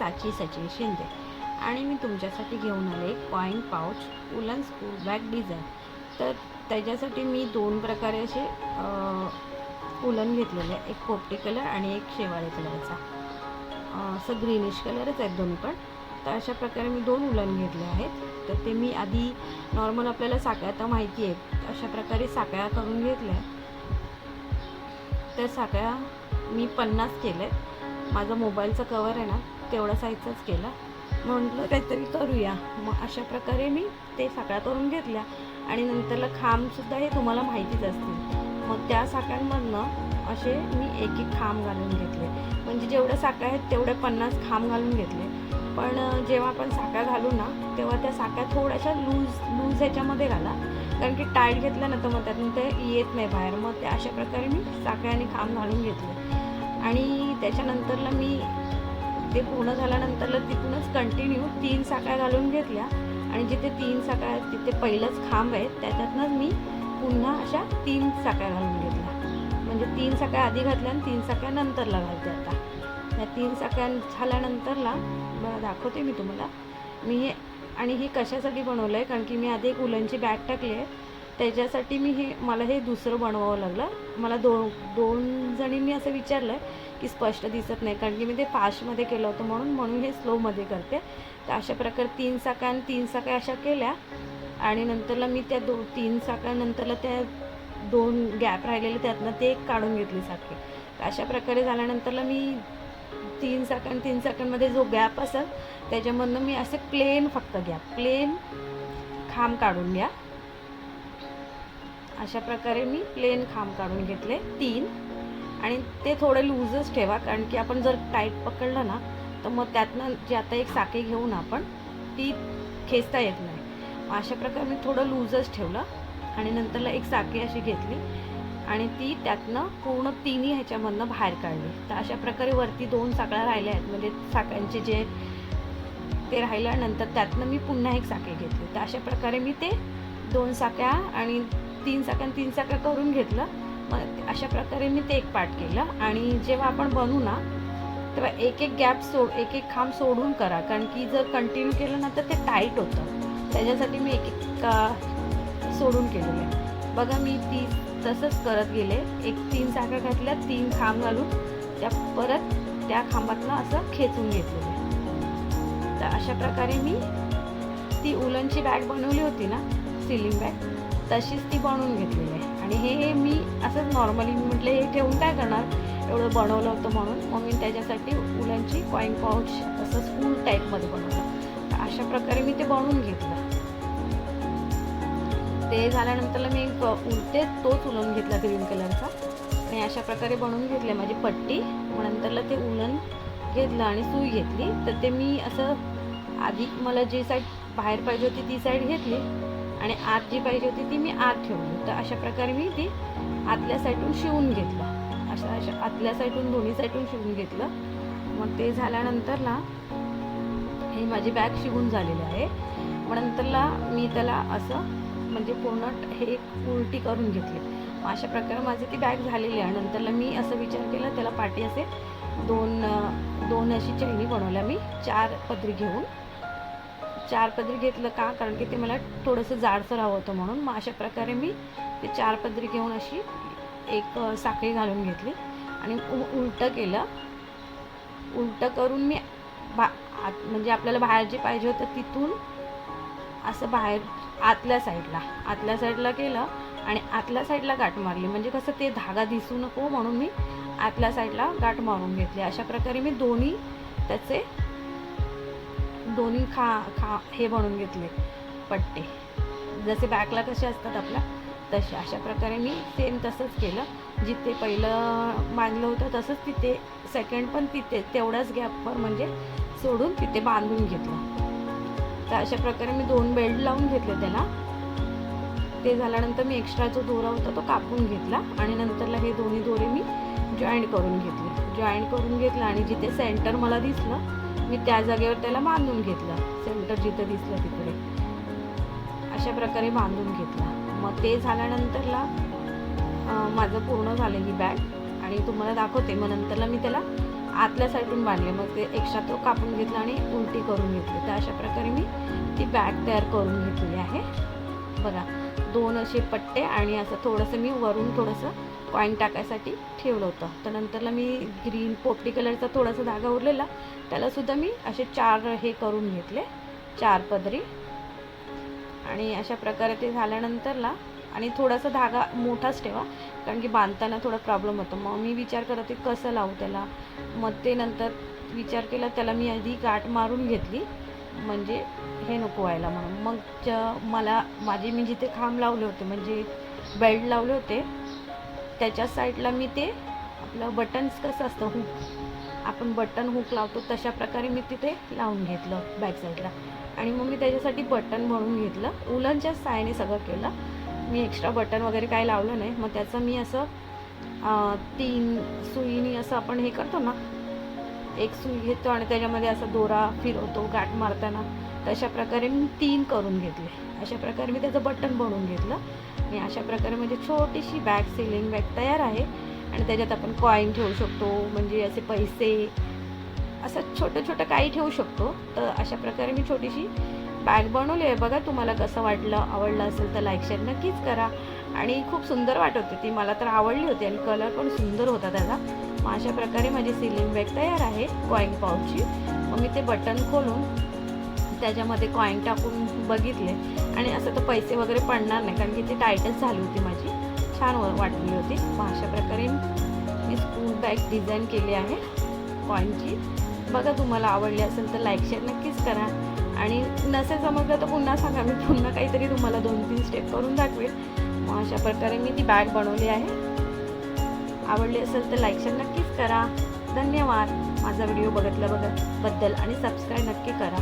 साची सचिन शिंदे. आणि मी तुमच्यासाठी घेऊन आले coin pouch woolen school bag design तर त्याच्यासाठी मी दोन प्रकारे असे उलन घेतलेले आहे. एक पोपटी कलर आणि एक शेवाळी कलरचा असं ग्रीनिश कलरच आहेत दोन्ही पण. तर अशा प्रकारे मी दोन उलन घेतले आहेत. तर ते मी आधी नॉर्मल आपल्याला साकळ्या तर माहिती आहेत. अशा प्रकारे साकळ्या करून घेतल्या तर साकळ्या मी पन्नास केले माझा मोबाईलचा कवर आहे ना तेवढा साईजचाच केला. म्हटलं काहीतरी करूया. मग अशा प्रकारे मी ते साखळ्या करून घेतल्या. आणि नंतरला खांबसुद्धा हे तुम्हाला माहितीच असतील. मग त्या साखळ्यांमधनं असे मी एक एक खांब घालून घेतले. म्हणजे जेवढ्या साखळ्या आहेत तेवढे पन्नास खांब घालून घेतले. पण जेव्हा आपण साखळ्या घालू ना तेव्हा त्या साखळ्या थोड्याशा लूज लूज ह्याच्यामध्ये घाला. कारण की टाईट घेतलं ना तर मग त्यातून ते येत नाही बाहेर. मग ते अशा प्रकारे मी साखळ्याने आणि खांब घालून घेतले. आणि त्याच्यानंतरला मी ते पूर्ण झाल्यानंतरला तिथूनच कंटिन्यू तीन साखळ्या घालून घेतल्या. आणि जिथे तीन साखळ्या आहेत तिथे पहिलंच खांब आहेत त्याच्यातनंच मी पुन्हा अशा तीन साखळ्या घालून घेतल्या. म्हणजे तीन साखळ्या आधी घातल्या आणि तीन साकळ्या नंतरला घालते आता. या तीन साखळ्या झाल्यानंतरला दाखवते मी तुम्हाला. मी हे आणि हे कशासाठी बनवलं आहे कारण की मी आधी एक उलनची बॅग टाकली आहे. त्याच्यासाठी मी हे मला हे दुसरं बनवावं लागलं. मला दो दोन जणींनी असं विचारलं की स्पष्ट दिसत नाही कारण की मी ते फास्टमध्ये केलं होतं म्हणून म्हणून हे स्लोमध्ये करते. तर अशा प्रकारे तीन साखा आणि तीन साका अशा केल्या आणि नंतरला मी त्या दो तीन साकानंतरला त्या दोन गॅप राहिलेले त्यातनं ते एक काढून घेतली साखळी तर अशा प्रकारे झाल्यानंतरला मी तीन सेकंड तीन साकांमध्ये जो गॅप असेल त्याच्यामधनं मी असं प्लेन फक्त घ्या. प्लेन खांब काढून घ्या. अशा प्रकारे मी प्लेन खांब काढून घेतले तीन. आणि ते थोडे लूजच ठेवा कारण की आपण जर टाईट पकडलं ना तर मग त्यातनं जे आता एक साखळी घेऊन आपण ती खेचता येत नाही. मग अशा प्रकारे मी थोडं लूजच ठेवलं आणि नंतरला एक साखळी अशी घेतली आणि ती त्यातनं पूर्ण तिन्ही ह्याच्यामधनं बाहेर काढली. तर अशा प्रकारे वरती दोन साखळ्या राहिल्या आहेत म्हणजे साखळ्यांचे जे ते राहिल्यानंतर त्यातनं मी पुन्हा एक साखळी घेतली. तर अशा प्रकारे मी ते दोन साक्या आणि तीन चाकं तीन चाकं करून घेतलं. मग अशा प्रकारे मी ते एक पार्ट केलं. आणि जेव्हा आपण बनवू ना तेव्हा एक एक गॅप सोड एक एक खांब सोडून करा. कारण की जर कंटिन्यू केलं ना तर ते टाईट होतं. त्याच्यासाठी मी एक एक सोडून केलेलं आहे. बघा मी ती तसंच करत गेले. एक तीन साखर घातल्या तीन खांब घालून त्या परत त्या खांबातनं असं खेचून घेतलेलं आहे. तर अशा प्रकारे मी ती उलनची बॅग बनवली होती ना सिलिंग बॅग. तशीच ती बनवून घेतलेली आहे. आणि हे हे मी असंच नॉर्मली म्हटलं हे ठेवून काय करणार? एवढं बनवलं होतं म्हणून. मग मी त्याच्यासाठी उलनची कॉईन पाऊच असं स्कूल टाईपमध्ये बनवलं. तर अशा प्रकारे मी ते बनवून घेतलं. ते झाल्यानंतरला मी एक उलटे तोच उलून घेतला ग्रीन कलरचा आणि अशा प्रकारे बनवून घेतले माझी पट्टी. मग नंतरला ते उलन घेतलं आणि सुई घेतली. तर ते मी असं आधी मला जी साईड बाहेर पाहिजे होती ती साईड घेतली. आणि आत जी पाहिजे होती ती मी आत ठेवली. तर अशा प्रकारे मी ती आतल्या साईडून शिवून घेतलं. अशा अशा आतल्या साईडून दोन्ही साईडून शिवून घेतलं. मग ते झाल्यानंतरला ही माझी बॅग शिवून झालेली आहे. मग नंतरला मी त्याला असं म्हणजे पूर्ण हे उलटी करून घेतली. मग अशा प्रकारे माझी ती बॅग झालेली आहे. नंतरला मी असं विचार केला त्याला पाठी असे दोन दोन अशी चैनी बनवल्या. मी चार पदरी घेऊन चार पदरी घेतलं का? कारण की ते मला थोडंसं जाडसर हवं होतं म्हणून. मग अशा प्रकारे मी ते चार पदरी घेऊन अशी एक साखळी घालून घेतली आणि उ उलटं केलं. उलटं करून मी बा आत म्हणजे आपल्याला बाहेर जे पाहिजे होतं तिथून असं बाहेर आतल्या साईडला आतल्या साईडला केलं आणि आतल्या साईडला गाठ मारली. म्हणजे कसं ते धागा दिसू नको म्हणून मी आतल्या साईडला गाठ मारून घेतली. अशा प्रकारे मी दोन्ही त्याचे दोन्ही खा खा हे बनवून घेतले पट्टे. जसे बॅकला कसे असतात आपल्या तसे. अशा प्रकारे मी सेम तसंच केलं. जिथे पहिलं बांधलं होतं तसंच तिथे सेकंड पण तिथे तेवढ्याच गॅपवर म्हणजे सोडून तिथे बांधून घेतलं. तर अशा प्रकारे मी दोन बेल्ट लावून घेतले त्याला. ते झाल्यानंतर मी एक्स्ट्रा जो दोरा होता तो कापून घेतला आणि नंतरला हे दोन्ही दोरे मी जॉईंट करून घेतले. जॉईंट करून घेतलं आणि जिथे सेंटर मला दिसलं मी त्या जागेवर त्याला बांधून घेतलं. सेंटर जिथं दिसलं तिकडे. अशा प्रकारे बांधून घेतला. मग ते झाल्यानंतरला माझं पूर्ण झालं ही बॅग आणि तुम्हाला दाखवते. मग नंतरला मी त्याला आतल्या साईडून बांधले. मग ते एक्स्ट्रा तो कापून घेतला आणि उलटी करून घेतली. तर अशा प्रकारे मी ती बॅग तयार करून घेतली आहे. बघा दोन असे पट्टे आणि असं थोडंसं मी वरून थोडंसं कॉईन टाकायसाठी ठेवलं होतं. तर नंतरला मी ग्रीन पोपटी कलरचा थोडासा धागा उरलेला त्यालासुद्धा मी असे चार हे करून घेतले चार पदरी. आणि अशा प्रकारे ते झाल्यानंतरला आणि थोडासा धागा मोठाच ठेवा कारण की बांधताना थोडा प्रॉब्लेम होतो. मग मी विचार करत होते कसं लावू त्याला? मग ते नंतर विचार केला त्याला मी आधी गाठ मारून घेतली म्हणजे हे नको व्हायला म्हणून. मग ज- मला माझे मी जिथे खांब लावले होते म्हणजे बेल्ट लावले होते त्याच्या साईडला मी ते आपलं बटन्स कसं असतं हुक आपण बटन हुक लावतो तशा प्रकारे मी तिथे लावून घेतलं बॅक साईडला आणि मग मी त्याच्यासाठी बटन म्हणून घेतलं. उलनच्या सायने सगळं केलं. मी एक्स्ट्रा बटन वगैरे काय लावलं नाही. मग त्याचं मी असं तीन सुईनी असं आपण हे करतो ना एक सुई घेतो आणि त्याच्यामध्ये असा दोरा फिरवतो गाठ मारताना. तशा प्रकारे मी तीन करून घेतले. अशा प्रकारे मी त्याचं बटन बनवून घेतलं. आणि अशा प्रकारे म्हणजे छोटीशी बॅग सिलिंग बॅग तयार आहे. आणि त्याच्यात आपण कॉईन ठेवू शकतो म्हणजे असे पैसे असं छोटं छोटं काही ठेवू शकतो. तर अशा प्रकारे मी छोटीशी बॅग बनवली आहे. बघा तुम्हाला कसं वाटलं. आवडलं असेल तर लाईक शेअर नक्कीच करा. आणि खूप सुंदर वाटत होती. ती मला तर आवडली होती आणि कलर पण सुंदर होता त्याचा. मग अशा प्रकारे माझी सिलिंग बॅग तयार आहे कॉईन पाऊचची मग मी ते बटन खोलून त्याच्यामध्ये कॉईन टाकून बघितले. आणि असं तर पैसे वगैरे पडणार नाही कारण की ती टाईटच झाली होती माझी. छान व- वाटली होती. मग अशा प्रकारे मी स्कूल बॅग डिझाईन केली आहे कॉईनची बघा तुम्हाला आवडली असेल तर लाईक शेअर नक्कीच करा. आणि नसेल समजलं तर पुन्हा सांगा. मी पुन्हा काहीतरी तुम्हाला दोन तीन स्टेप करून दाखवेल. मग अशा प्रकारे मी ती बॅग बनवली आहे. आवडली असेल तर लाईक शेअर नक्कीच करा. धन्यवाद. माझा व्हिडिओ बघितल्याबद्दल बद्दल आणि सबस्क्राईब नक्की करा.